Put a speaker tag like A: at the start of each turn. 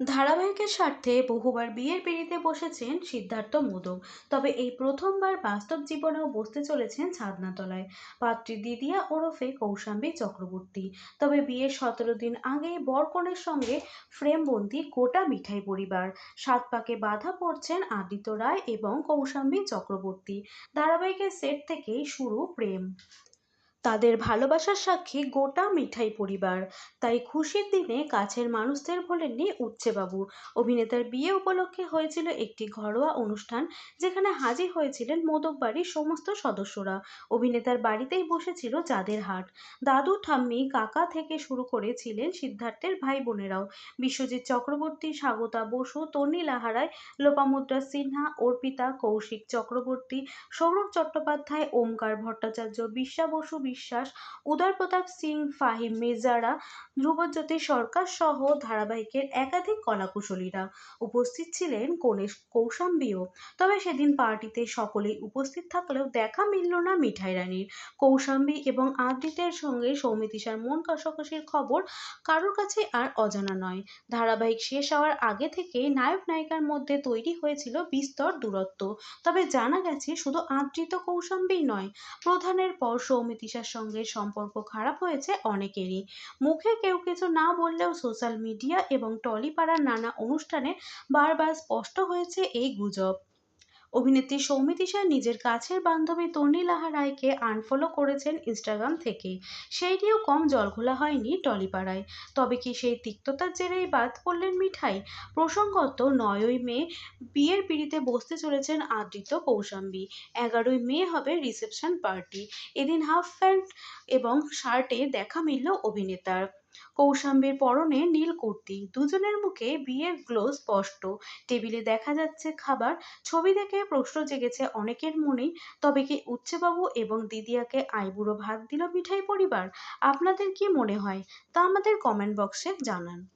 A: ধারাবাহিকের স্বার্থে বহুবার বিয়ের পিঁড়িতে বসেছেন সিদ্ধার্থ মোদক। তবে এই প্রথমবার বাস্তব জীবনেও বসতে চলেছেন ছাদনাতলায়। পাত্রী দিদিয়া ওরফে কৌশাম্বী চক্রবর্তী। তবে বিয়ের সতেরো দিন আগেই বরকনের সঙ্গে ফ্রেমবন্দি গোটা মিঠাই পরিবার। সাত পাকে বাধা পড়ছেন আদিত্য রায় এবং কৌশাম্বী চক্রবর্তী। ধারাবাহিকের সেট থেকেই শুরু প্রেম। তাদের ভালোবাসার সাক্ষী গোটা মিঠাই পরিবার। তাই খুশির দিনে কাছের মানুষদের ভোলেননি উচ্ছেবাবু। অভিনেতার বিয়ে উপলক্ষে হয়েছিল একটি ঘরোয়া অনুষ্ঠান, যেখানে হাজির হয়েছিলেন মোদক বাড়ির সমস্ত সদস্যরা। অভিনেতার বাড়িতেই বসেছিল চাঁদের হাট। দাদু, ঠাম্মি, কাকা থেকে শুরু করেছিলেন সিদ্ধার্থের ভাই বোনেরাও বিশ্বজিৎ চক্রবর্তী, স্বাগতা বসু, তন্নি লাহারায়, লোপামুদ্রা সিনহা, অর্পিতা কৌশিক চক্রবর্তী, সৌরভ চট্টোপাধ্যায়, ওমকার ভট্টাচার্য বিশ্বা বসু বিশ্বাস উদয় প্রতাপ সিং, ফাহিম মির্জারা, ধ্রুবজ্যোতি সরকার সহ ধারাবাহিকের একাধিক কলাকুশলীরা উপস্থিত ছিলেন কৌলেশ কৌশাম্বীও। তবে সেদিন পার্টিতে সকলেই উপস্থিত থাকলেও দেখা মিলল না মিঠাই রানীর। কৌশাম্বী এবং আদিত্যের সঙ্গে সৌমিতিশার মন কষাকষির খবর কারোর কাছে আর অজানা নয়। ধারাবাহিক শেষ হওয়ার আগে থেকে নায়ক নায়িকার মধ্যে তৈরি হয়েছিল বিস্তর দূরত্ব। তবে জানা গেছে, শুধু আদৃত কৌশাম্বী নয়, প্রধানের পর সৌমিতিশার সঙ্গে সম্পর্ক খারাপ হয়েছে অনেকেরই। মুখে কেউ কিছু না বললেও সোশ্যাল মিডিয়া এবং টলিপাড়ার নানা অনুষ্ঠানে বারবার স্পষ্ট হয়েছে এই গুজব। অভিনেত্রী সৌমিতিশা নিজের কাছের বান্ধবী তন্নি লাহা রায়কে আনফলো করেছেন ইনস্টাগ্রাম থেকে। সেইটিও কম জলঘোলা হয়নি টলিপাড়ায়। তবে কি সেই তিক্ততার জেরেই বাদ পড়লেন মিঠাই? প্রসঙ্গত, নয়ই মে বিয়ের পিড়িতে বসতে চলেছেন আদৃত্য কৌশাম্বী। এগারোই মে হবে রিসেপশন পার্টি এদিন হাফ প্যান্ট এবং শার্টে দেখা মিলল অভিনেতার। কৌশাম্বীর পরনে নীল কুর্তি। দুজনের মুখে বিয়ের গ্লো স্পষ্ট। টেবিলে দেখা যাচ্ছে খাবার। ছবি দেখে প্রশ্ন জেগেছে অনেকের মনেই তবে কি উচ্ছেবাবু এবং দিদিয়াকে আইবুড়ো ভাত দিল মিঠাই পরিবার? আপনাদের কি মনে হয়? তা আমাদের কমেন্ট বক্সে জানান।